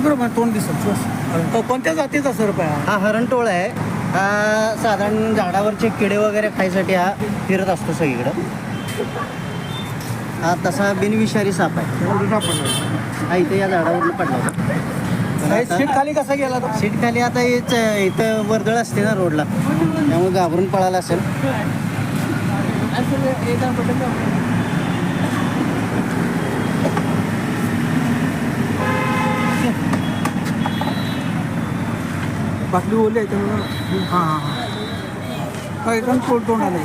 बरोबर तोंड दिसत तो कोणत्या जातीचा सरप आहे हा हरणटोळ आहे. हा साधारण झाडावरचे किडे वगैरे खायसाठी हा फिरत असतो सगळीकडं. हा तसा बिनविषारी साप आहे. हा इथे या झाडावरून पडला होता. सीट खाली कसा गेला तो? सीट खाली आता हेच इथं वर्दळ असते ना रोडला. त्यामुळे घाबरून पळाला असेल. बाटली ओली आहे त्यामुळे. हां हां हां. एकदम तोंड तोंड आलं